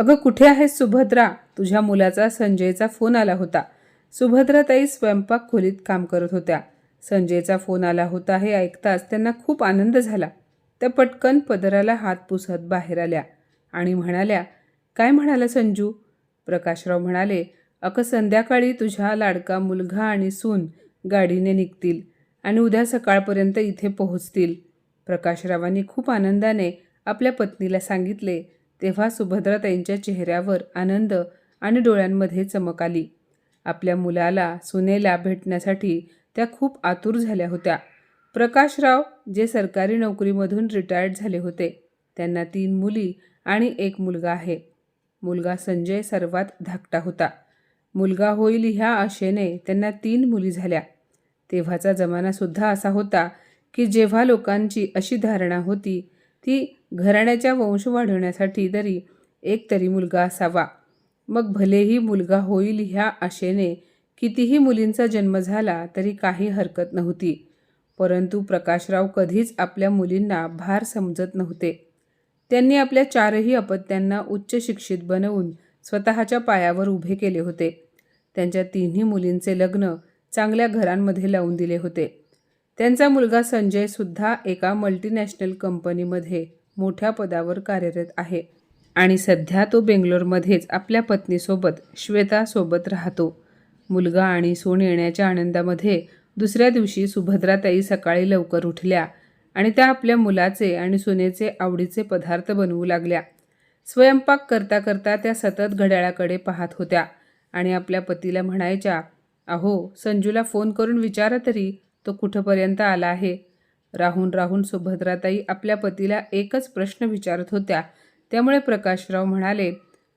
अगं कुठे आहेस सुभद्रा? तुझ्या मुलाचा संजयचा फोन आला होता. सुभद्राताई स्वयंपाक खोलीत काम करत होत्या. संजयचा फोन आला होता हे ऐकताच त्यांना खूप आनंद झाला. त्या पटकन पदराला हात पुसत बाहेर आल्या आणि म्हणाल्या काय म्हणाला संजू? प्रकाशराव म्हणाले अगं संध्याकाळी तुझ्या लाडका मुलगा आणि सून गाडीने निघतील आणि उद्या सकाळपर्यंत इथे पोहोचतील. प्रकाशरावांनी खूप आनंदाने आपल्या पत्नीला सांगितले तेव्हा सुभद्रा त्यांच्या चेहऱ्यावर आनंद आणि डोळ्यांमध्ये चमक आली. आपल्या मुलाला सुनेला भेटण्यासाठी त्या खूप आतुर झाल्या होत्या. प्रकाशराव जे सरकारी नोकरीमधून रिटायर्ड झाले होते त्यांना तीन मुली आणि एक मुलगा आहे. मुलगा संजय सर्वात धाकटा होता. मुलगा होईल ह्या आशेने त्यांना तीन मुली झाल्या. तेव्हाचा जमानासुद्धा असा होता की जेव्हा लोकांची अशी धारणा होती ती घराण्याच्या वंश वाढवण्यासाठी तरी एक तरी मुलगा असावा. मग भलेही मुलगा होईल ह्या आशेने कितीही मुलींचा जन्म झाला तरी काही हरकत नव्हती. परंतु प्रकाशराव कधीच आपल्या मुलींना भार समजत नव्हते. त्यांनी आपल्या चारही अपत्यांना उच्च शिक्षित बनवून स्वतःच्या पायावर उभे केले होते. त्यांच्या तिन्ही मुलींचे लग्न चांगल्या घरांमध्ये लावून दिले होते. त्यांचा मुलगा संजयसुद्धा एका मल्टीनॅशनल कंपनीमध्ये मोठ्या पदावर कार्यरत आहे आणि सध्या तो बेंगलोरमध्येच आपल्या पत्नीसोबत श्वेतासोबत राहतो. मुलगा आणि सोन येण्याच्या आनंदामध्ये दुसऱ्या दिवशी सुभद्राताई सकाळी लवकर उठल्या आणि त्या आपल्या मुलाचे आणि सुनेचे आवडीचे पदार्थ बनवू लागल्या. स्वयंपाक करता करता त्या सतत घड्याळाकडे पाहत होत्या आणि आपल्या पतीला म्हणायच्या अहो संजूला फोन करून विचारा तरी तो कुठंपर्यंत आला आहे? राहून राहून सुभद्राताई आपल्या पतीला एकच प्रश्न विचारत होत्या. त्यामुळे प्रकाशराव म्हणाले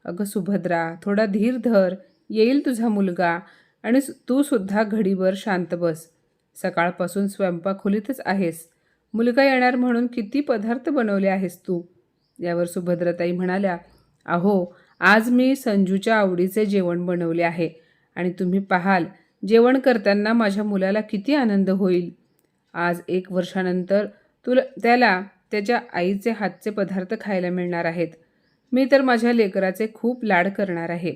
अगं सुभद्रा थोडा धीर धर येईल तुझा मुलगा आणि तू सुद्धा घडीभर शांत बस. सकाळपासून स्वयंपाक खोलीतच आहेस. मुलगा येणार म्हणून किती पदार्थ बनवले आहेस तू? यावर सुभद्राताई म्हणाल्या अहो आज मी संजूच्या आवडीचे जेवण बनवले आहे आणि तुम्ही पाहाल जेवण करताना माझ्या मुलाला किती आनंद होईल. आज एक वर्षानंतर तुला त्याला त्याच्या आईचे हातचे पदार्थ खायला मिळणार आहेत. मी तर माझ्या लेकराचे खूप लाड करणार आहे.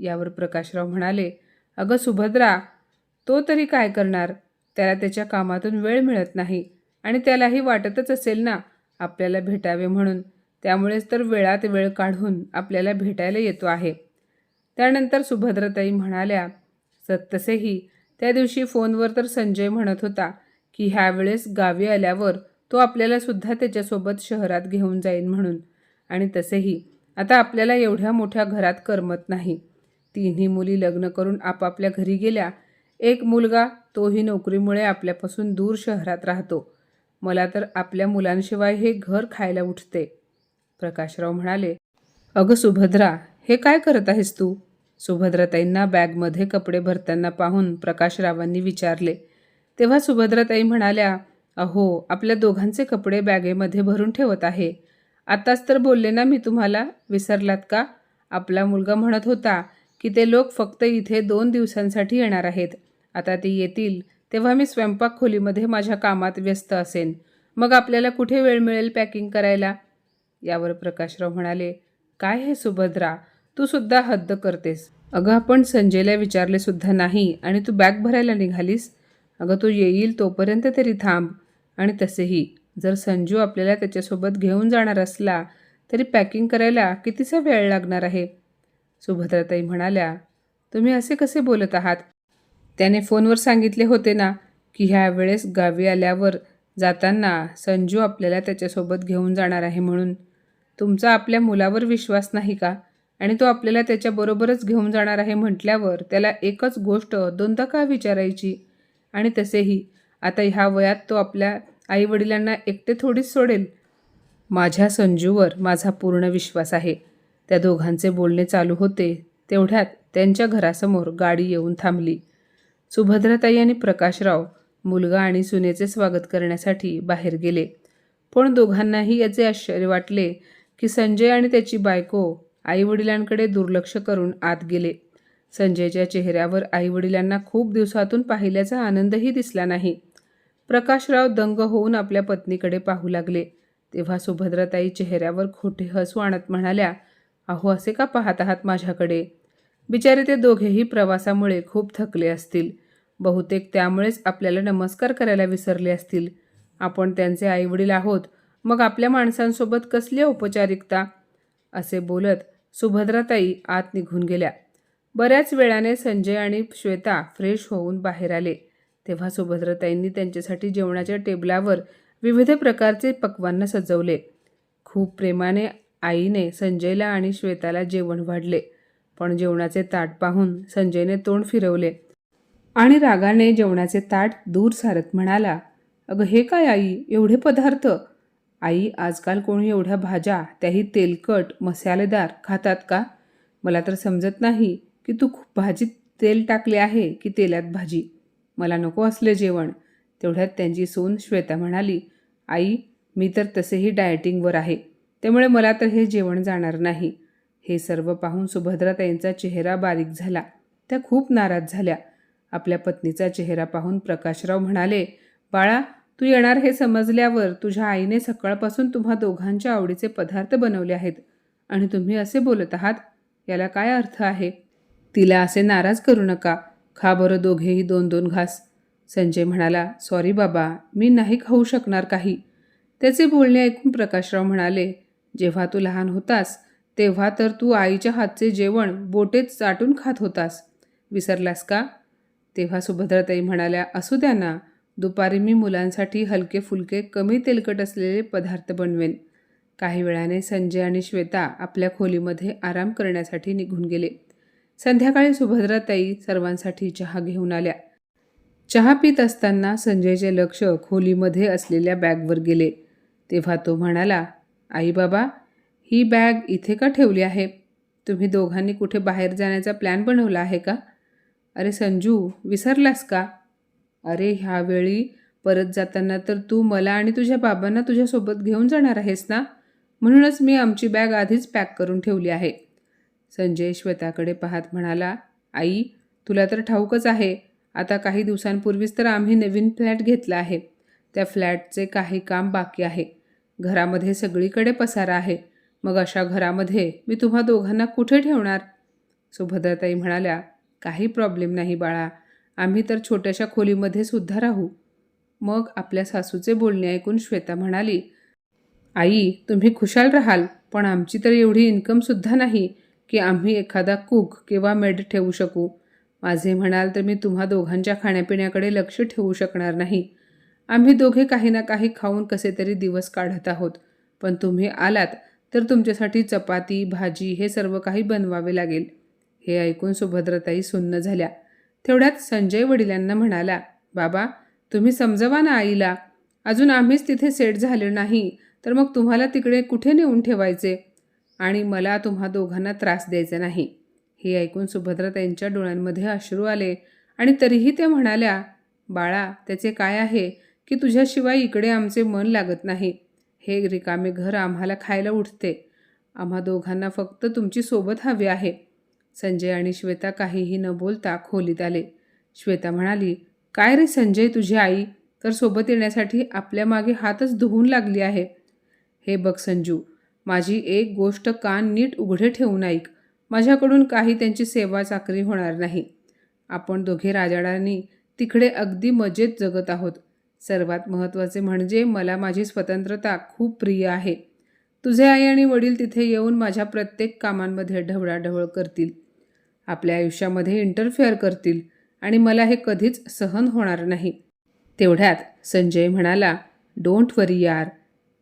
यावर प्रकाशराव म्हणाले अगं सुभद्रा तो तरी काय करणार? त्याला त्याच्या कामातून वेळ मिळत नाही आणि त्यालाही वाटतच असेल ना आपल्याला भेटावे म्हणून. त्यामुळेच तर वेळात वेळ काढून आपल्याला भेटायला येतो आहे. त्यानंतर सुभद्राताई म्हणाल्या सत्तसेही त्या दिवशी फोनवर तर संजय म्हणत होता की ह्यावेळेस गावी आल्यावर तो आपल्याला सुद्धा त्याच्यासोबत शहरात घेऊन जाईन म्हणून. आणि तसेही आता आपल्याला एवढ्या मोठ्या घरात करमत नाही. तिन्ही मुली लग्न करून आपापल्या घरी गेल्या. एक मुलगा तोही नोकरीमुळे आपल्यापासून दूर शहरात राहतो. मला तर आपल्या मुलांशिवाय हे घर खायला उठते. प्रकाशराव म्हणाले अगं सुभद्रा हे काय करत आहेस तू? सुभद्राताईंना बॅगमध्ये कपडे भरताना पाहून प्रकाशरावांनी विचारले तेव्हा सुभद्राताई म्हणाल्या अहो आपल्या दोघांचे कपडे बॅगेमध्ये भरून ठेवत आहे. आत्ताच तर बोलले ना मी तुम्हाला विसरलात का? आपला मुलगा म्हणत होता की ते लोक फक्त इथे दोन दिवसांसाठी येणार आहेत. आता ते येतील तेव्हा मी स्वयंपाक खोलीमध्ये माझ्या कामात व्यस्त असेन. मग आपल्याला कुठे वेळ मिळेल पॅकिंग करायला? यावर प्रकाशराव म्हणाले काय हे सुभद्रा? तू सुद्धा हद्द करतेस. अगं आपण संजयला विचारले सुद्धा नाही आणि तू बॅग भरायला निघालीस. अगं तो येईल तोपर्यंत तरी थांब. आणि तसेही जर संजू आपल्याला त्याच्यासोबत घेऊन जाणार असला तरी पॅकिंग करायला कितीसा वेळ लागणार आहे? सुभद्राताई म्हणाल्या तुम्ही असे कसे बोलत आहात? त्याने फोनवर सांगितले होते ना की ह्या वेळेस गावी आल्यावर जाताना संजू आपल्याला त्याच्यासोबत घेऊन जाणार आहे म्हणून. तुमचा आपल्या मुलावर विश्वास नाही का? आणि तो आपल्याला त्याच्याबरोबरच घेऊन जाणार आहे म्हटल्यावर त्याला एकच गोष्ट दोनदा का विचारायची? आणि तसेही. आता ह्या वयात तो आपल्या आईवडिलांना एकटे थोडीच सोडेल. माझ्या संजूवर माझा पूर्ण विश्वास आहे. त्या दोघांचे बोलणे चालू होते. तेवढ्यात त्यांच्या घरासमोर गाडी येऊन थांबली. सुभद्राताई आणि प्रकाशराव मुलगा आणि सुनेचे स्वागत करण्यासाठी बाहेर गेले. पण दोघांनाही याचे आश्चर्य वाटले की संजय आणि त्याची बायको आईवडिलांकडे दुर्लक्ष करून आत गेले. संजयच्या चेहऱ्यावर आईवडिलांना खूप दिवसातून पाहिल्याचा आनंदही दिसला नाही. प्रकाशराव दंग होऊन आपल्या पत्नीकडे पाहू लागले. तेव्हा सुभद्राताई चेहऱ्यावर खोटे हसू आणत म्हणाल्या अहो असे का पाहत आहात माझ्याकडे? बिचारे ते दोघेही प्रवासामुळे खूप थकले असतील. बहुतेक त्यामुळेच आपल्याला नमस्कार करायला विसरले असतील. आपण त्यांचे आईवडील आहोत. मग आपल्या माणसांसोबत कसली औपचारिकता? असे बोलत सुभद्राताई आत निघून गेल्या. बऱ्याच वेळाने संजय आणि श्वेता फ्रेश होऊन बाहेर आले. तेव्हा सुभद्रताईंनी त्यांच्यासाठी जेवणाच्या टेबलावर विविध प्रकारचे पक्वान्न सजवले. खूप प्रेमाने आईने संजयला आणि श्वेताला जेवण वाढले पण जेवणाचे ताट पाहून संजयने तोंड फिरवले आणि रागाने जेवणाचे ताट दूर सारत म्हणाला अगं हे काय आई? एवढे पदार्थ? आई आजकाल कोणी एवढ्या भाज्या त्याही तेलकट मसालेदार खातात का? मला तर समजत नाही. की तू खूप भाजीत तेल टाकले आहे की तेलात भाजी. मला नको असले जेवण. तेवढ्यात त्यांची सून श्वेता म्हणाली आई मी तर तसेही डायटिंगवर आहे. त्यामुळे मला तर हे जेवण जाणार नाही. हे सर्व पाहून सुभद्राताईंचा चेहरा बारीक झाला. त्या खूप नाराज झाल्या. आपल्या पत्नीचा चेहरा पाहून प्रकाशराव म्हणाले बाळा तू येणार हे समजल्यावर तुझ्या आईने सकाळपासून तुम्हा दोघांच्या आवडीचे पदार्थ बनवले आहेत आणि तुम्ही असे बोलत आहात? याला काय अर्थ आहे? तिला असे नाराज करू नका. खा बरं दोघेही दोन दोन घास. संजय म्हणाला सॉरी बाबा मी नाही खाऊ शकणार काही. त्याचे बोलणे ऐकून प्रकाशराव म्हणाले जेव्हा तू लहान होतास तेव्हा तर तू आईच्या हातचे जेवण बोटेत चाटून खात होतास. विसरलास का? तेव्हा सुभद्राताई म्हणाल्या असू द्या ना दुपारी मी मुलांसाठी हलके फुलके कमी तेलकट असलेले पदार्थ बनवेन. काही वेळाने संजय आणि श्वेता आपल्या खोलीमध्ये आराम करण्यासाठी निघून गेले. संध्याकाळी सुभद्राताई सर्वांसाठी चहा घेऊन आल्या. चहा पित असताना संजयचे लक्ष खोलीमध्ये असलेल्या बॅगवर गेले. तेव्हा तो म्हणाला आई बाबा ही बॅग इथे का ठेवली आहे? तुम्ही दोघांनी कुठे बाहेर जाण्याचा प्लॅन बनवला आहे का? अरे संजू विसरलास का? अरे ह्यावेळी परत जाताना तर तू मला आणि तुझ्या बाबांना तुझ्यासोबत घेऊन जाणार आहेस ना? म्हणूनच मी आमची बॅग आधीच पॅक करून ठेवली आहे. संजय श्वेताकडे पाहत म्हणाला आई तुला तर ठाऊकच आहे. आता काही दिवसांपूर्वीच तर आम्ही नवीन फ्लॅट घेतला आहे. त्या फ्लॅटचे काही काम बाकी आहे. घरामध्ये सगळीकडे पसारा आहे. मग अशा घरामध्ये मी तुम्हा दोघांना कुठे ठेवणार? सुभद्राताई म्हणाल्या काही प्रॉब्लेम नाही बाळा. आम्ही तर छोट्याशा खोलीमध्ये सुद्धा राहू. मग आपल्या सासूचे बोलणे ऐकून श्वेता म्हणाली आई तुम्ही खुशाल राहाल पण आमची तर एवढी इन्कमसुद्धा नाही. की आम्ही एखादा कुक किंवा मेड ठेवू शकू. माझे म्हणाल तर मी तुम्हा दोघांच्या खाण्यापिण्याकडे लक्ष ठेवू शकणार नाही. आम्ही दोघे काही ना काही खाऊन कसे तरी दिवस काढत आहोत. पण तुम्ही आलात तर तुमच्यासाठी चपाती भाजी हे सर्व काही बनवावे लागेल. हे ऐकून सुभद्रताई सुन्न झाल्या. तेवढ्यात संजय वडिलांना म्हणाला बाबा तुम्ही समजवा ना आईला. अजून आम्हीच तिथे सेट झाले नाही तर मग तुम्हाला तिकडे कुठे नेऊन ठेवायचे? आणि मला तुम्हा दोघांना त्रास द्यायचा नाही. हे ऐकून सुभद्रा त्यांच्या डोळ्यांमध्ये अश्रू आले आणि तरीही ते म्हणाल्या बाळा त्याचे काय आहे की तुझ्याशिवाय इकडे आमचे मन लागत नाही. हे रिकामे घर आम्हाला खायला उठते. आम्हा दोघांना फक्त तुमची सोबत हवी आहे. संजय आणि श्वेता काहीही न बोलता खोलीत आले. श्वेता म्हणाली काय रे संजय तुझी आई तर सोबत येण्यासाठी आपल्या मागे हातच धुवून लागली आहे. हे बघ संजू माझी एक गोष्ट कान नीट उघडे ठेवून ऐक. माझ्याकडून काही त्यांची सेवा चाकरी होणार नाही. आपण दोघे राजाडांनी तिकडे अगदी मजेत जगत आहोत. सर्वात महत्त्वाचे म्हणजे मला माझी स्वतंत्रता खूप प्रिय आहे. तुझे आई आणि वडील तिथे येऊन माझ्या प्रत्येक कामांमध्ये ढवळाढवळ करतील. आपल्या आयुष्यामध्ये इंटरफेअर करतील आणि मला हे कधीच सहन होणार नाही. तेवढ्यात संजय म्हणाला डोंट वरी यार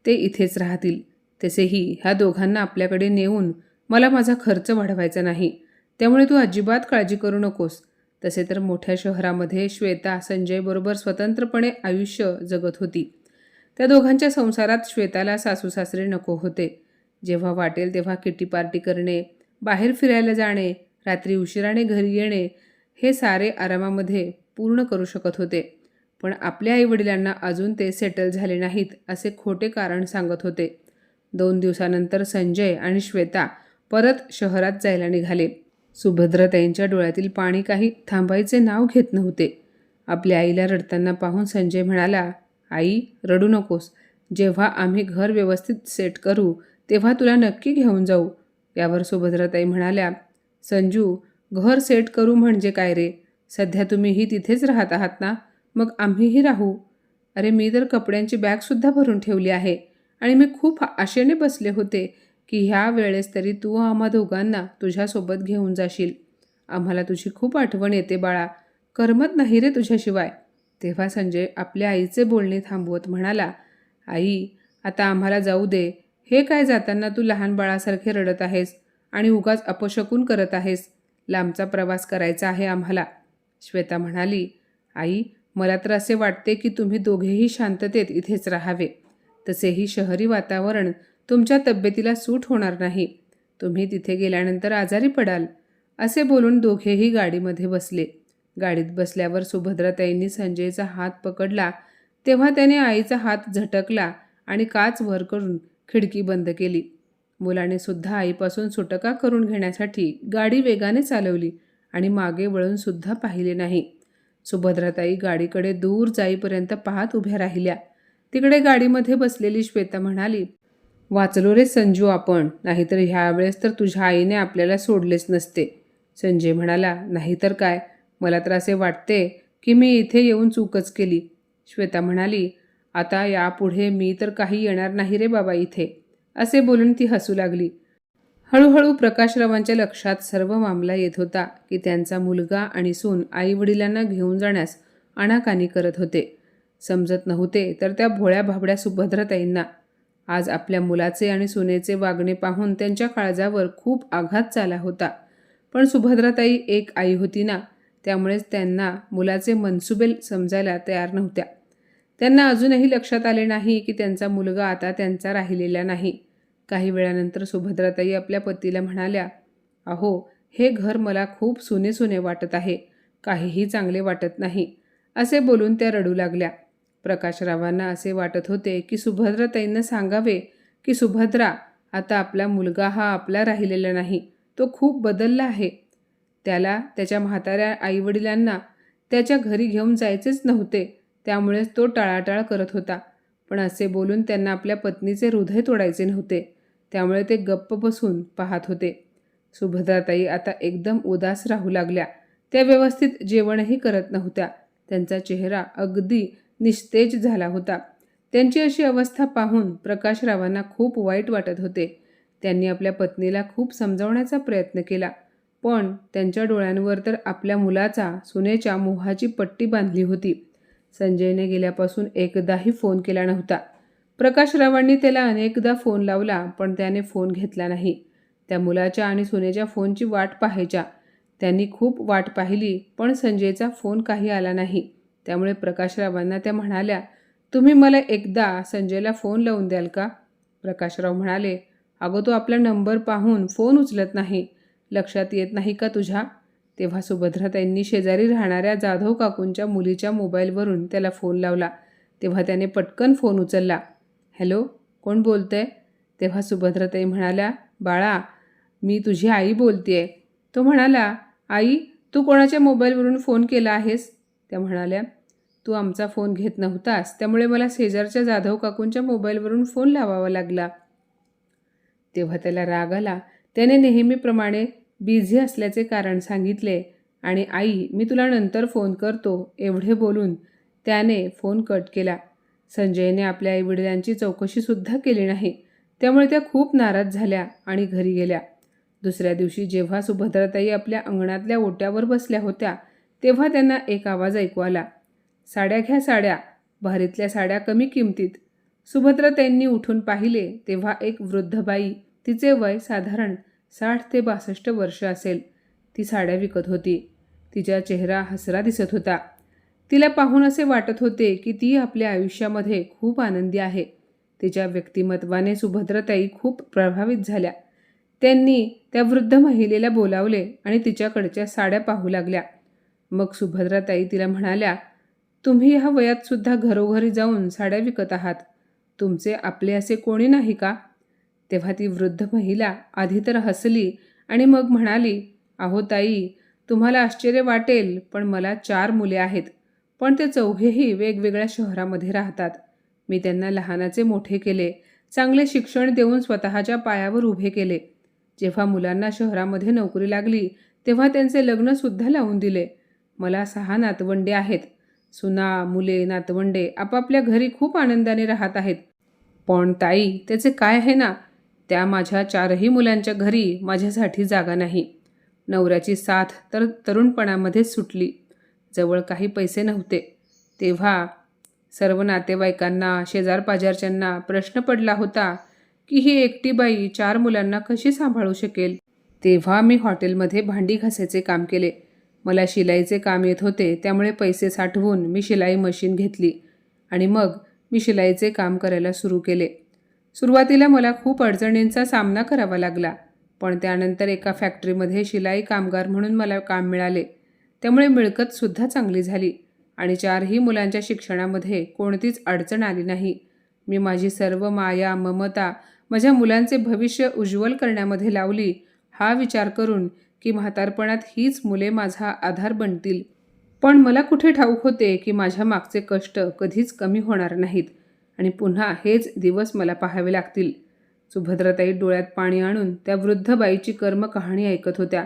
ते इथेच राहतील. तसेही ह्या दोघांना आपल्याकडे नेऊन मला माझा खर्च वाढवायचा नाही. त्यामुळे तू अजिबात काळजी करू नकोस. तसे तर मोठ्या शहरामध्ये श्वेता संजयबरोबर स्वतंत्रपणे आयुष्य जगत होती. त्या दोघांच्या संसारात श्वेताला सासू सासरे नको होते. जेव्हा वाटेल तेव्हा किटी पार्टी करणे बाहेर फिरायला जाणे रात्री उशिराने घरी येणे हे सारे आरामामध्ये पूर्ण करू शकत होते. पण आपल्या आईवडिलांना अजून ते सेटल झाले नाहीत असे खोटे कारण सांगत होते. दोन दिवसानंतर संजय आणि श्वेता परत शहरात जायला निघाले. सुभद्रताईंच्या डोळ्यातील पाणी काही थांबायचे नाव घेत नव्हते. आपल्या आईला रडताना पाहून संजय म्हणाला आई रडू नकोस. जेव्हा आम्ही घर व्यवस्थित सेट करू तेव्हा तुला नक्की घेऊन जाऊ. यावर सुभद्राताई म्हणाल्या संजू घर सेट करू म्हणजे काय रे? सध्या तुम्हीही तिथेच राहत आहात ना? मग आम्हीही राहू. अरे मी तर कपड्यांची बॅगसुद्धा भरून ठेवली आहे. आणि मी खूप आशेने बसले होते की ह्या वेळेस तरी तू आम्हा दोघांना तुझ्यासोबत घेऊन जाशील. आम्हाला तुझी खूप आठवण येते बाळा. करमत नाही रे तुझ्याशिवाय. तेव्हा संजय आपल्या आईचे बोलणे थांबवत म्हणाला आई आता आम्हाला जाऊ दे. हे काय जाताना तू लहान बाळासारखे रडत आहेस आणि उगाच अपशकून करत आहेस? लांबचा प्रवास करायचा आहे आम्हाला. श्वेता म्हणाली आई मला तर असे वाटते की तुम्ही दोघेही शांततेत इथेच राहावे. तसेही शहरी वातावरण तुमच्या तब्येतीला सूट होणार नाही. तुम्ही तिथे गेल्यानंतर आजारी पडाल असे बोलून दोघेही गाडीमध्ये बसले. गाडीत बसल्यावर सुभद्राताईंनी संजयचा हात पकडला तेव्हा त्याने आईचा हात झटकला आणि काच वर करून खिडकी बंद केली. मुलाने सुद्धा आईपासून सुटका करून घेण्यासाठी गाडी वेगाने चालवली आणि मागे वळून सुद्धा पाहिले नाही. सुभद्राताई गाडीकडे दूर जाईपर्यंत पाहत उभ्या राहिल्या. तिकडे गाडीमध्ये बसलेली श्वेता म्हणाली वाचलो रे संजू आपण नाहीतर ह्यावेळेस तर तुझ्या आईने आपल्याला सोडलेच नसते. संजय म्हणाला नाहीतर काय? मला तर असे वाटते की मी इथे येऊन चूकच केली. श्वेता म्हणाली आता यापुढे मी तर काही येणार नाही रे बाबा इथे. असे बोलून ती हसू लागली. हळूहळू प्रकाशरावांच्या लक्षात सर्व मामला येत होता की त्यांचा मुलगा आणि सून आईवडिलांना घेऊन जाण्यास आणाकानी करत होते. समजत नव्हते तर त्या भोळ्या भाबड्या सुभद्रताईंना. आज आपल्या मुलाचे आणि सुनेचे वागणे पाहून त्यांच्या काळजावर खूप आघात झाला होता. पण सुभद्राताई एक आई होती ना त्यामुळेच त्यांना मुलाचे मनसुबे समजायला तयार नव्हत्या. त्यांना अजूनही लक्षात आले नाही की त्यांचा मुलगा आता त्यांचा राहिलेला नाही. काही वेळानंतर सुभद्राताई आपल्या पतीला म्हणाल्या अहो हे घर मला खूप सुने सुने वाटत आहे काहीही चांगले वाटत नाही असे बोलून त्या रडू लागल्या. प्रकाशरावांना असे वाटत होते की सुभद्राताईंना सांगावे की सुभद्रा आता आपला मुलगा हा आपला राहिलेला नाही. तो खूप बदलला आहे. त्याला त्याच्या म्हाताऱ्या आईवडिलांना त्याच्या घरी घेऊन जायचेच नव्हते. त्यामुळेच तो टाळाटाळ करत होता. पण असे बोलून त्यांना आपल्या पत्नीचे हृदय तोडायचे नव्हते. त्यामुळे ते गप्प बसून पाहत होते. सुभद्राताई आता एकदम उदास राहू लागल्या. त्या व्यवस्थित जेवणही करत नव्हत्या. त्यांचा चेहरा अगदी निस्तेज झाला होता. त्यांची अशी अवस्था पाहून प्रकाशरावांना खूप वाईट वाटत होते. त्यांनी आपल्या पत्नीला खूप समजावण्याचा प्रयत्न केला. पण त्यांच्या डोळ्यांवर तर आपल्या मुलाचा सुनेच्या मोहाची पट्टी बांधली होती. संजयने गेल्यापासून एकदाही फोन केला नव्हता. प्रकाशरावांनी त्याला अनेकदा फोन लावला पण त्याने फोन घेतला नाही. त्या मुलाच्या आणि सुनेच्या फोनची वाट पाहायच्या. त्यांनी खूप वाट पाहिली पण संजयचा फोन काही आला नाही. त्यामुळे प्रकाशरावांना त्या म्हणाल्या तुम्ही मला एकदा संजयला फोन लावून द्याल का? प्रकाशराव म्हणाले अगं तो आपला नंबर पाहून फोन उचलत नाही. लक्षात येत नाही का तुझ्या? तेव्हा सुभद्राताईंनी शेजारी राहणाऱ्या जाधव काकूंच्या मुलीच्या मोबाईलवरून त्याला फोन लावला. तेव्हा त्याने पटकन फोन उचलला. हॅलो कोण बोलतंय? तेव्हा सुभद्राताई म्हणाल्या बाळा मी तुझी आई बोलतेय. तो म्हणाला आई तू कोणाच्या मोबाईलवरून फोन केला आहेस? त्या म्हणाल्या तू आमचा फोन घेत नव्हतास त्यामुळे मला शेजारच्या जाधव काकूंच्या मोबाईलवरून फोन लावावा लागला. तेव्हा त्याला राग आला. त्याने नेहमीप्रमाणे बिझी असल्याचे कारण सांगितले आणि आई मी तुला नंतर फोन करतो एवढे बोलून. त्याने फोन कट केला. संजयने आपल्या आईवडिलांची चौकशीसुद्धा केली नाही. त्यामुळे त्या खूप नाराज झाल्या आणि घरी गेल्या. दुसऱ्या दिवशी जेव्हा सुभद्राताई आपल्या अंगणातल्या ओट्यावर बसल्या होत्या तेव्हा त्यांना एक आवाज ऐकू आला. साड्या घ्या साड्या. भारीतल्या साड्या कमी किमतीत. सुभद्राताईंनी उठून पाहिले तेव्हा एक वृद्ध बाई तिचे वय साधारण साठ ते बासष्ट वर्ष असेल. ती साड्या विकत होती. तिचा चेहरा हसरा दिसत होता. तिला पाहून असे वाटत होते की ती आपल्या आयुष्यामध्ये खूप आनंदी आहे. तिच्या व्यक्तिमत्वाने सुभद्राताई खूप प्रभावित झाल्या. त्यांनी त्या वृद्ध महिलेला बोलावले आणि तिच्याकडच्या साड्या पाहू लागल्या. मग सुभद्राताई तिला म्हणाल्या तुम्ही ह्या वयात सुद्धा घरोघरी जाऊन साड्या विकत आहात. तुमचे आपले असे कोणी नाही का? तेव्हा ती वृद्ध महिला आधी तर हसली आणि मग म्हणाली अहो ताई तुम्हाला आश्चर्य वाटेल पण मला चार मुले आहेत. पण ते चौघेही वेगवेगळ्या शहरामध्ये राहतात. मी त्यांना लहानाचे मोठे केले चांगले शिक्षण देऊन स्वतःच्या पायावर उभे केले. जेव्हा मुलांना शहरामध्ये नोकरी लागली तेव्हा त्यांचे लग्नसुद्धा लावून दिले. मला सहा नातवंडे आहेत. सुना मुले नातवंडे आपापल्या घरी खूप आनंदाने राहत आहेत. पण ताई त्याचे काय आहे ना? त्या माझ्या चारही मुलांच्या घरी माझ्यासाठी जागा नाही. नवऱ्याची साथ तर तरुणपणामध्येच सुटली. जवळ काही पैसे नव्हते. तेव्हा सर्व नातेवाईकांना शेजारपाजारच्यांना प्रश्न पडला होता की ही एकटी बाई चार मुलांना कशी सांभाळू शकेल? तेव्हा मी हॉटेलमध्ये भांडी घासायचे काम केले. मला शिलाईचे काम येत होते त्यामुळे पैसे साठवून मी शिलाई मशीन घेतली आणि मग मी शिलाईचे काम करायला सुरू केले. सुरुवातीला मला खूप अडचणींचा सामना करावा लागला पण त्यानंतर एका फॅक्टरीमध्ये शिलाई कामगार म्हणून मला काम मिळाले. त्यामुळे मिळकतसुद्धा चांगली झाली आणि चारही मुलांच्या शिक्षणामध्ये कोणतीच अडचण आली नाही. मी माझी सर्व माया ममता माझ्या मुलांचे भविष्य उज्ज्वल करण्यामध्ये लावली हा विचार करून की म्हातारपणात हीच मुले माझा आधार बनतील. पण मला कुठे ठाऊक होते की माझ्या मागचे कष्ट कधीच कमी होणार नाहीत. आणि पुन्हा हेच दिवस मला पाहावे लागतील. सुभद्राताई डोळ्यात पाणी आणून त्या वृद्ध बाईची कर्म कहाणी ऐकत होत्या.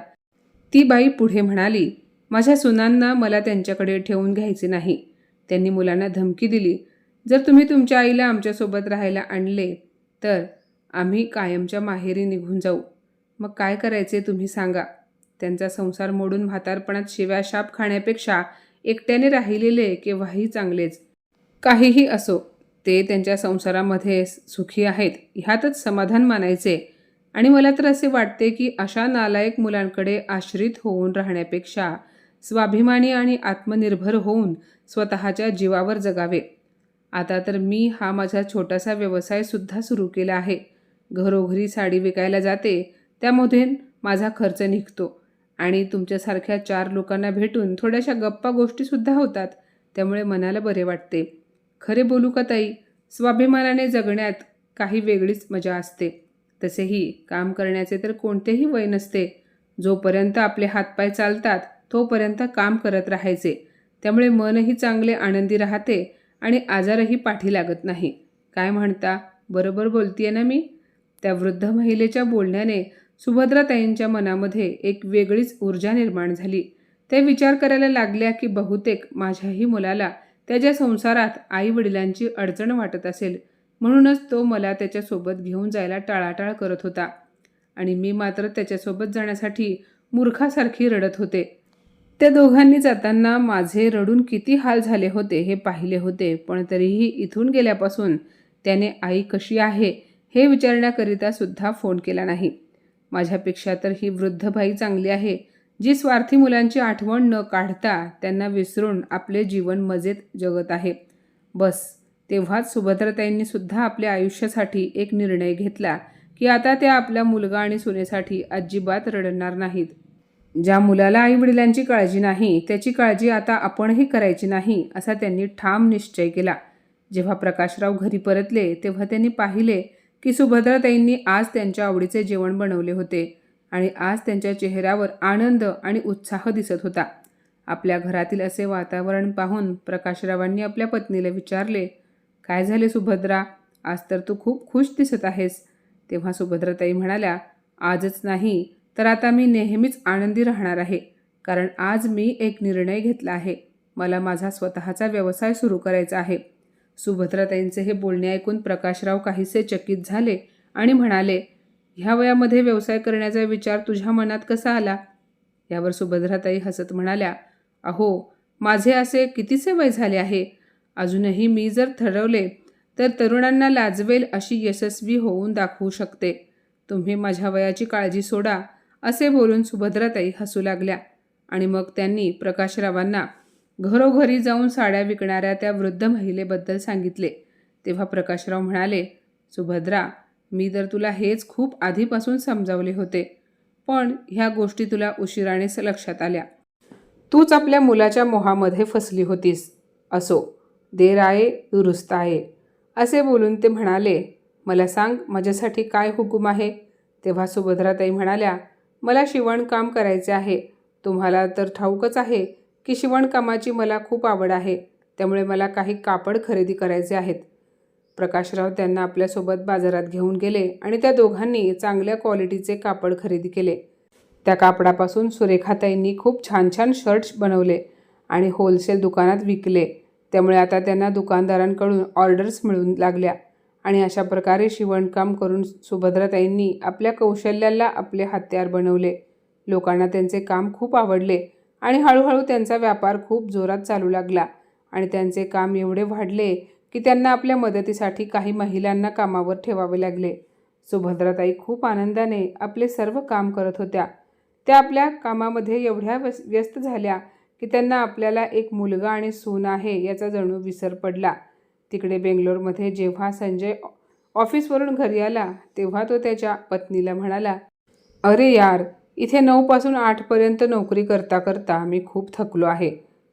ती बाई पुढे म्हणाली माझ्या सुनांना मला त्यांच्याकडे ठेवून घ्यायचे नाही. त्यांनी मुलांना धमकी दिली. जर तुम्ही तुमच्या आईला आमच्यासोबत राहायला आणले तर आम्ही कायमच्या माहेरी निघून जाऊ. मग काय करायचे तुम्ही सांगा. त्यांचा संसार मोडून म्हातारपणात शिव्या शाप खाण्यापेक्षा एकट्याने राहिलेले केव्हाही चांगलेच. काहीही असो ते त्यांच्या संसारामध्ये सुखी आहेत ह्यातच समाधान मानायचे. आणि मला तर असे वाटते की अशा नालायक मुलांकडे आश्रित होऊन राहण्यापेक्षा स्वाभिमानी आणि आत्मनिर्भर होऊन स्वतःच्या जीवावर जगावे. आता तर मी हा माझा छोटासा व्यवसायसुद्धा सुरू केला आहे. घरोघरी साडी विकायला जाते त्यामध्ये माझा खर्च निघतो. आणि तुमच्यासारख्या चार लोकांना भेटून थोड्याशा गप्पा गोष्टीसुद्धा होतात. त्यामुळे मनाला बरे वाटते. खरे बोलू का ताई? स्वाभिमानाने जगण्यात काही वेगळीच मजा असते. तसेही काम करण्याचे तर कोणतेही वय नसते. जोपर्यंत आपले हातपाय चालतात तोपर्यंत काम करत राहायचे. त्यामुळे मनही चांगले आनंदी राहते आणि आजारही पाठी लागत नाही. काय म्हणता? बरोबर बोलतीये ना मी? त्या वृद्ध महिलेच्या बोलण्याने सुभद्राताईंच्या मनामध्ये एक वेगळीच ऊर्जा निर्माण झाली. ते विचार करायला लागल्या की बहुतेक माझ्याही मुलाला त्याच्या संसारात आई वडिलांची अडचण वाटत असेल. म्हणूनच तो मला त्याच्यासोबत घेऊन जायला टाळाटाळ करत होता. आणि मी मात्र त्याच्यासोबत जाण्यासाठी मूर्खासारखी रडत होते. त्या दोघांनी जाताना माझे रडून किती हाल झाले होते हे पाहिले होते पण तरीही इथून गेल्यापासून त्याने आई कशी आहे हे विचारण्याकरिता सुद्धा फोन केला नाही. माझ्यापेक्षा तर ही वृद्ध बाई चांगली आहे जी स्वार्थी मुलांची आठवण न काढता त्यांना विसरून आपले जीवन मजेत जगत आहे. बस तेव्हाच सुभद्रताईंनी सुद्धा आपल्या आयुष्यासाठी एक निर्णय घेतला की आता त्या आपल्या मुलगा आणि सुनेसाठी अजिबात रडणार नाहीत. ज्या मुलाला आईवडिलांची काळजी नाही त्याची काळजी आता आपणही करायची नाही असा त्यांनी ठाम निश्चय केला. जेव्हा प्रकाशराव घरी परतले तेव्हा त्यांनी पाहिले की सुभद्राताईंनी आज त्यांच्या आवडीचे जेवण बनवले होते आणि आज त्यांच्या चेहऱ्यावर आनंद आणि उत्साह दिसत होता. आपल्या घरातील असे वातावरण पाहून प्रकाशरावांनी आपल्या पत्नीला विचारले काय झाले सुभद्रा? आज तर तू खूप खुश दिसत आहेस. तेव्हा सुभद्राताई म्हणाल्या आजच नाही तर आता मी नेहमीच आनंदी राहणार आहे कारण आज मी एक निर्णय घेतला आहे. मला माझा स्वतःचा व्यवसाय सुरू करायचा आहे. सुभद्राताईंचे हे बोलणे ऐकून प्रकाशराव काहीसे चकित झाले आणि म्हणाले ह्या वयामध्ये व्यवसाय करण्याचा विचार तुझ्या मनात कसा आला? यावर सुभद्राताई हसत म्हणाल्या अहो माझे असे कितीसे वय झाले आहे? अजूनही मी जर ठरवले तर तरुणांना लाजवेल अशी यशस्वी होऊन दाखवू शकते. तुम्ही माझ्या वयाची काळजी सोडा असे बोलून सुभद्राताई हसू लागल्या आणि मग त्यांनी प्रकाशरावांना घरोघरी जाऊन साड्या विकणाऱ्या त्या वृद्ध महिलेबद्दल सांगितले. तेव्हा प्रकाशराव म्हणाले सुभद्रा मी तर तुला हेच खूप आधीपासून समजावले होते पण ह्या गोष्टी तुला उशिराने लक्षात आल्या. तूच आपल्या मुलाच्या मोहामध्ये फसली होतीस. असो देर आहे दुरुस्त आहे. असे बोलून ते म्हणाले मला सांग माझ्यासाठी काय हुकूम आहे? तेव्हा सुभद्राताई म्हणाल्या मला शिवणकाम करायचे आहे. तुम्हाला तर ठाऊकच आहे की शिवणकामाची मला खूप आवड आहे. त्यामुळे मला काही कापड खरेदी करायचे आहेत. प्रकाशराव त्यांना आपल्यासोबत बाजारात घेऊन गेले आणि त्या दोघांनी चांगल्या क्वालिटीचे कापड खरेदी केले. त्या कापडापासून सुरेखाताईंनी खूप छान छान शर्ट्स बनवले आणि होलसेल दुकानात विकले. त्यामुळे आता त्यांना दुकानदारांकडून ऑर्डर्स मिळून लागल्या आणि अशा प्रकारे शिवणकाम करून सुभद्राताईंनी आपल्या कौशल्याला आपले हत्यार बनवले. लोकांना त्यांचे काम खूप आवडले आणि हळूहळू त्यांचा व्यापार खूप जोरात चालू लागला. आणि त्यांचे काम एवढे वाढले की त्यांना आपल्या मदतीसाठी काही महिलांना कामावर ठेवावे लागले. सुभद्राताई खूप आनंदाने आपले सर्व काम करत होत्या. त्या आपल्या कामामध्ये एवढ्या व्यस व्यस्त झाल्या की त्यांना आपल्याला एक मुलगा आणि सून आहे याचा जणू विसर पडला. तिकडे बेंगलोरमध्ये जेव्हा संजय ऑफिसवरून घरी आला तेव्हा तो त्याच्या पत्नीला म्हणाला अरे यार इथे नऊपासून आठपर्यंत नोकरी करता करता मी खूप थकलो आहे.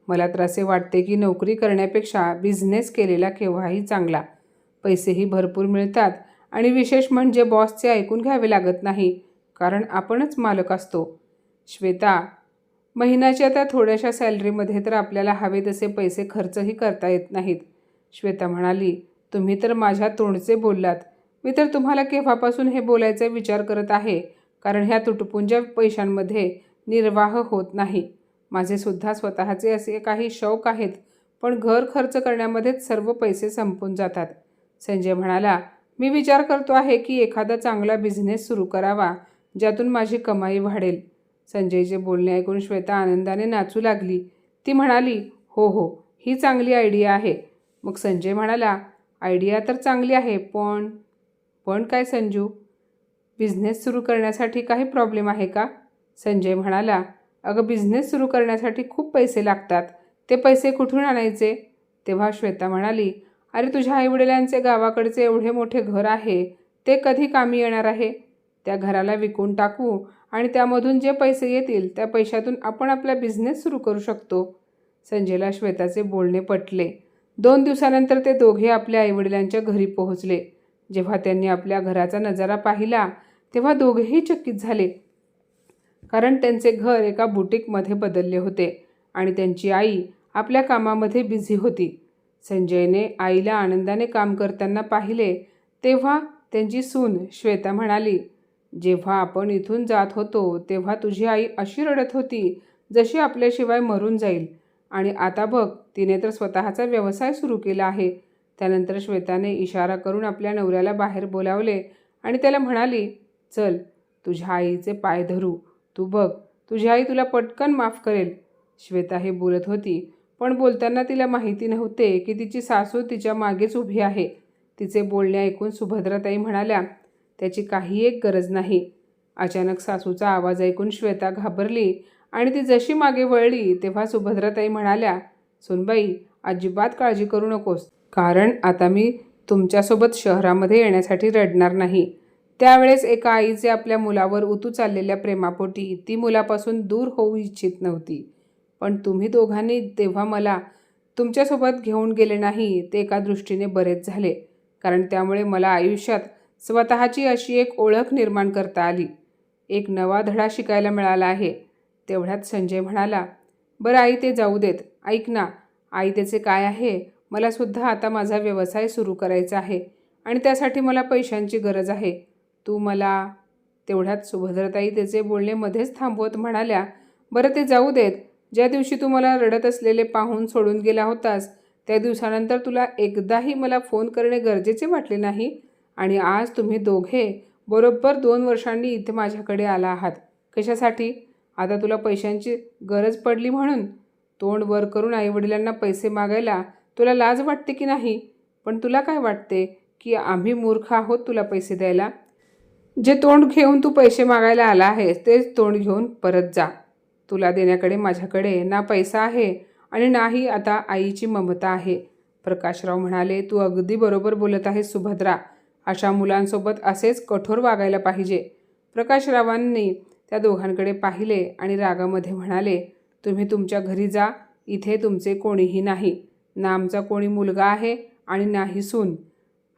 मला तर असे वाटते की नोकरी करण्यापेक्षा बिझनेस केलेला केव्हाही चांगला. पैसेही भरपूर मिळतात आणि विशेष म्हणजे बॉसचे ऐकून घ्यावे लागत नाही कारण आपणच मालक असतो. श्वेता महिन्याच्या त्या थोड्याशा सॅलरीमध्ये तर आपल्याला हवे तसे पैसे खर्चही करता येत नाहीत. श्वेता म्हणाली तुम्ही तर माझ्या तोंडचे बोललात. मी तर तुम्हाला केव्हापासून हे बोलायचा विचार करत आहे? कारण ह्या तुटपुंज्या पैशांमध्ये निर्वाह होत नाही. माझेसुद्धा स्वतःचे असे काही शौक आहेत पण घर खर्च करण्यामध्येच सर्व पैसे संपून जातात. संजय म्हणाला मी विचार करतो आहे की एखादा चांगला बिझनेस सुरू करावा ज्यातून माझी कमाई वाढेल. संजयचे बोलणे ऐकून श्वेता आनंदाने नाचू लागली. ती म्हणाली हो हो ही चांगली आयडिया आहे. मग संजय म्हणाला आयडिया तर चांगली आहे पण पण काय संजू? बिझनेस सुरू करण्यासाठी काही प्रॉब्लेम आहे का? संजय म्हणाला अगं बिझनेस सुरू करण्यासाठी खूप पैसे लागतात. ते पैसे कुठून आणायचे? तेव्हा श्वेता म्हणाली अरे तुझ्या आईवडिलांचे गावाकडचे एवढे मोठे घर आहे. ते कधी कामी येणार आहे? त्या घराला विकून टाकू आणि त्यामधून जे पैसे येतील त्या पैशातून आपण आपला बिझनेस सुरू करू शकतो. संजयला श्वेताचे बोलणे पटले. दोन दिवसानंतर ते दोघे आपल्या आईवडिलांच्या घरी पोहोचले. जेव्हा त्यांनी आपल्या घराचा नजारा पाहिला तेव्हा दोघेही चकित झाले. कारण त्यांचे घर एका बुटीकमध्ये बदलले होते आणि त्यांची आई आपल्या कामामध्ये बिझी होती. संजयने आईला आनंदाने काम करताना पाहिले तेव्हा त्यांची सून श्वेता म्हणाली जेव्हा आपण इथून जात होतो तेव्हा तुझी आई अशी रडत होती जशी आपल्याशिवाय मरून जाईल. आणि आता बघ तिने तर स्वतःचा व्यवसाय सुरू केला आहे. त्यानंतर श्वेताने इशारा करून आपल्या नवऱ्याला बाहेर बोलावले आणि त्याला म्हणाली चल तुझ्या आईचे पाय धरू. तू बघ तुझी आई तुला पटकन माफ करेल. श्वेता हे बोलत होती पण बोलताना तिला माहिती नव्हते की तिची सासू तिच्या मागेच उभी आहे. तिचे बोलणे ऐकून सुभद्राताई म्हणाल्या त्याची काही एक गरज नाही. अचानक सासूचा आवाज ऐकून श्वेता घाबरली आणि ती जशी मागे वळली तेव्हा सुभद्राताई म्हणाल्या सुनबाई अजिबात काळजी करू नकोस. कारण आता मी तुमच्यासोबत शहरामध्ये येण्यासाठी रडणार नाही. त्यावेळेस एका आईचे आपल्या मुलावर उतू चाललेल्या प्रेमापोटी ती मुलापासून दूर होऊ इच्छित नव्हती. पण तुम्ही दोघांनी तेव्हा मला तुमच्यासोबत घेऊन गेले नाही ते एका दृष्टीने बरेच झाले. कारण त्यामुळे मला आयुष्यात स्वतःची अशी एक ओळख निर्माण करता आली. एक नवा धडा शिकायला मिळाला आहे. तेवढ्यात संजय म्हणाला बरं आई ते जाऊ देत. ऐक ना आई त्याचे काय आहे? मला सुद्धा आता माझा व्यवसाय सुरू करायचा आहे आणि त्यासाठी मला पैशांची गरज आहे. तू मला तेवढ्यात सुभद्रताई त्याचे बोलणे मध्येच थांबवत म्हणाल्या बरं ते जाऊ देत. ज्या दिवशी तू मला रडत असलेले पाहून सोडून गेला होतास त्या दिवसानंतर तुला एकदाही मला फोन करणे गरजेचे वाटले नाही. आणि आज तुम्ही दोघे बरोबर दोन वर्षांनी इथे माझ्याकडे आला आहात. कशासाठी? आता तुला पैशांची गरज पडली म्हणून? तोंड वर करून आईवडिलांना पैसे मागायला तुला लाज वाटते की नाही? पण तुला काय वाटते की आम्ही मूर्ख आहोत तुला पैसे द्यायला? जे तोंड घेऊन तू पैसे मागायला आला आहेस तेच तोंड घेऊन परत जा. तुला देण्याकडे माझ्याकडे ना पैसा आहे आणि नाही आता आईची ममता आहे. प्रकाशराव म्हणाले तू अगदी बरोबर बोलत आहेस सुभद्रा. अशा मुलांसोबत असेच कठोर वागायला पाहिजे. प्रकाशरावांनी त्या दोघांकडे पाहिले आणि रागामध्ये म्हणाले तुम्ही तुमच्या घरी जा. इथे तुमचे कोणीही नाही. ना आमचा कोणी मुलगा आहे आणि नाही सून.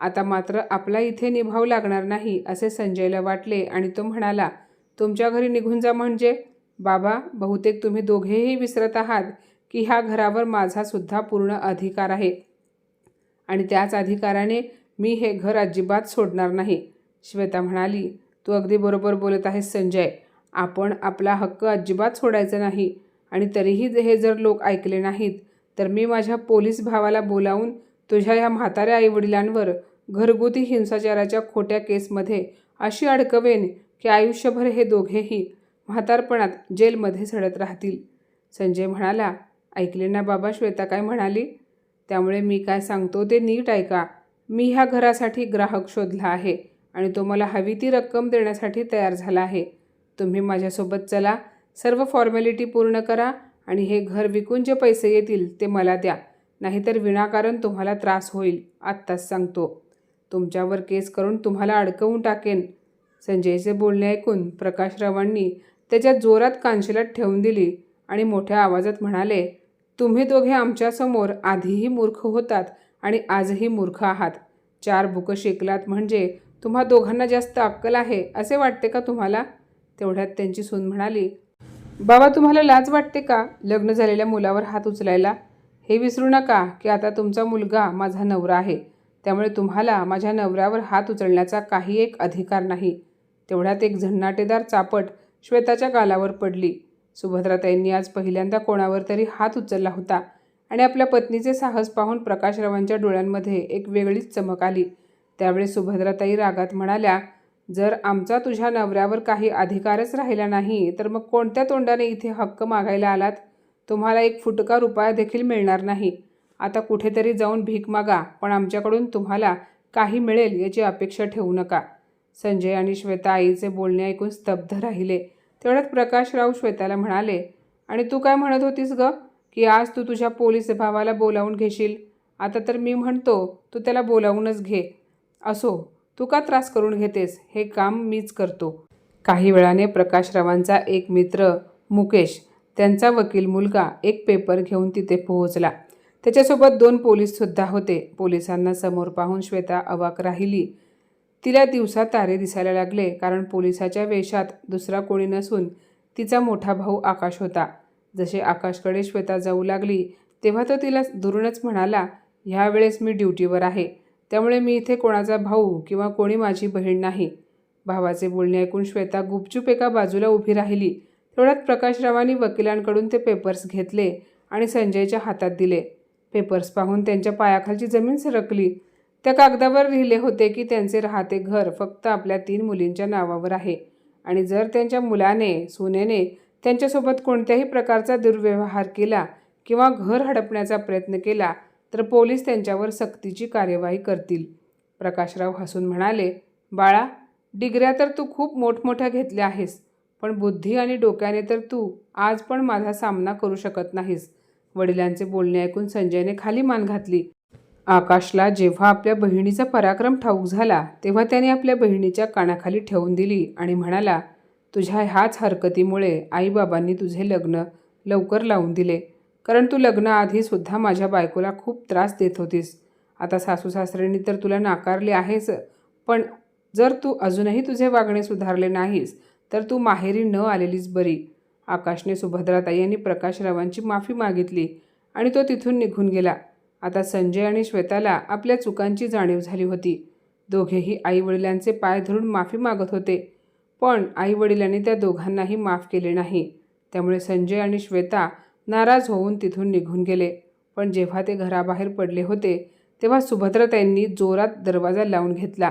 आता मात्र आपला इथे निभाव लागणार नाही असे संजयला वाटले आणि तो म्हणाला तुमच्या घरी निघून जा म्हणजे? बाबा बहुतेक तुम्ही दोघेही विसरत आहात की ह्या घरावर माझा सुद्धा पूर्ण अधिकार आहे. आणि त्याच अधिकाराने मी हे घर अजिबात सोडणार नाही. श्वेता म्हणाली तू अगदी बरोबर बोलत आहेस संजय. आपण आपला हक्क अजिबात सोडायचा नाही. आणि तरीही हे जर लोक ऐकले नाहीत तर मी माझ्या पोलीस भावाला बोलावून तुझ्या या म्हाताऱ्या आईवडिलांवर घरगुती हिंसाचाराच्या खोट्या केसमध्ये अशी अडकवेन की आयुष्यभर हे दोघेही म्हातारपणात जेलमध्ये झडत राहतील. संजय म्हणाला ऐकले ना बाबा श्वेता काय म्हणाली? त्यामुळे मी काय सांगतो ते नीट ऐका. मी ह्या घरासाठी ग्राहक शोधला आहे आणि तो मला हवी ती रक्कम देण्यासाठी तयार झाला आहे. तुम्ही माझ्यासोबत चला सर्व फॉर्मॅलिटी पूर्ण करा आणि हे घर विकून जे पैसे येतील ते मला द्या. नाहीतर विनाकारण तुम्हाला त्रास होईल आत्ताच सांगतो. तुमच्यावर केस करून तुम्हाला अडकवून टाकेन. संजयचे बोलणे ऐकून प्रकाशरावांनी त्याच्या जोरात कानशिलात ठेवून दिली आणि मोठ्या आवाजात म्हणाले तुम्ही दोघे आमच्यासमोर आधीही मूर्ख होतात आणि आजही मूर्ख आहात. चार बुकं शिकलात म्हणजे तुम्हा दोघांना जास्त अक्कल आहे असे वाटते का तुम्हाला? तेवढ्यात त्यांची सून म्हणाली बाबा तुम्हाला लाज वाटते का? लग्न झालेल्या मुलावर हात उचलायला. हे विसरू नका की आता तुमचा मुलगा माझा नवरा आहे. त्यामुळे तुम्हाला माझ्या नवऱ्यावर हात उचलण्याचा काही एक अधिकार नाही. तेवढ्यात एक झन्नाटेदार चापट श्वेताच्या गालावर पडली. सुभद्राताईंनी आज पहिल्यांदा कोणावर तरी हात उचलला होता आणि आपल्या पत्नीचे साहस पाहून प्रकाशरावांच्या डोळ्यांमध्ये एक वेगळीच चमक आली. त्यावेळी सुभद्राताई रागात म्हणाल्या जर आमचा तुझ्या नवऱ्यावर काही अधिकारच राहिला नाही तर मग कोणत्या तोंडाने इथे हक्क मागायला आलात? तुम्हाला एक फुटका रुपया देखील मिळणार नाही. आता कुठेतरी जाऊन भीक मागा पण आमच्याकडून तुम्हाला काही मिळेल याची अपेक्षा ठेवू नका. संजय आणि श्वेता आईचे बोलणे ऐकून स्तब्ध राहिले. तेवढ्यात प्रकाशराव श्वेताला म्हणाले आणि तू काय म्हणत होतीस ग की आज तू तुझ्या पोलीस भावाला बोलावून घेशील? आता तर मी म्हणतो तू त्याला बोलावूनच घे. असो तू का त्रास करून घेतेस? हे काम मीच करतो. काही वेळाने प्रकाशरावांचा एक मित्र मुकेश त्यांचा वकील मुलगा एक पेपर घेऊन तिथे पोहोचला. त्याच्यासोबत दोन पोलीससुद्धा होते. पोलिसांना समोर पाहून श्वेता अवाक राहिली. तिला दिवसा तारे दिसायला लागले कारण पोलिसाच्या वेशात दुसरा कोणी नसून तिचा मोठा भाऊ आकाश होता. जसे आकाशकडे श्वेता जाऊ लागली तेव्हा तो तिला दुरूनच म्हणाला ह्या वेळेस मी ड्युटीवर आहे. त्यामुळे मी इथे कोणाचा भाऊ किंवा कोणी माझी बहीण नाही. भावाचे बोलणे ऐकून श्वेता गुपचूप एका बाजूला उभी राहिली. तेवढ्यात प्रकाशरावांनी वकिलांकडून ते पेपर्स घेतले आणि संजयच्या हातात दिले. पेपर्स पाहून त्यांच्या पायाखालची जमीन सरकली. त्या कागदावर लिहिले होते की त्यांचे राहते घर फक्त आपल्या तीन मुलींच्या नावावर आहे. आणि जर त्यांच्या मुलाने सुनेने त्यांच्यासोबत कोणत्याही प्रकारचा दुर्व्यवहार केला किंवा घर हडपण्याचा प्रयत्न केला तर पोलीस त्यांच्यावर सक्तीची कार्यवाही करतील. प्रकाशराव हसून म्हणाले बाळा डिग्र्या तर तू खूप मोठमोठ्या घेतल्या आहेस. पण बुद्धी आणि डोक्याने तर तू आज पण माझा सामना करू शकत नाहीस. वडिलांचे बोलणे ऐकून संजयने खाली मान घातली. आकाशला जेव्हा आपल्या बहिणीचा पराक्रम ठाऊक झाला तेव्हा त्याने आपल्या बहिणीच्या कानाखाली ठेवून दिली आणि म्हणाला तुझ्या ह्याच हरकतीमुळे आईबाबांनी तुझे लग्न लवकर लावून दिले. कारण तू लग्नाआधीसुद्धा माझ्या बायकोला खूप त्रास देत होतीस. आता सासू सासऱ्यांनी तर तुला नाकारले आहेस पण जर तू अजूनही तुझे वागणे सुधारले नाहीस तर तू माहेरी न आलेलीच बरी. आकाशने सुभद्राताई यांनी प्रकाशरावांची माफी मागितली आणि तो तिथून निघून गेला. आता संजय आणि श्वेताला आपल्या चुकांची जाणीव झाली होती. दोघेही आईवडिलांचे पाय धरून माफी मागत होते. पण आईवडिलांनी त्या दोघांनाही माफ केले नाही. त्यामुळे संजय आणि श्वेता नाराज होऊन तिथून निघून गेले. पण जेव्हा ते घराबाहेर पडले होते तेव्हा सुभद्राताईंनी जोरात दरवाजा लावून घेतला.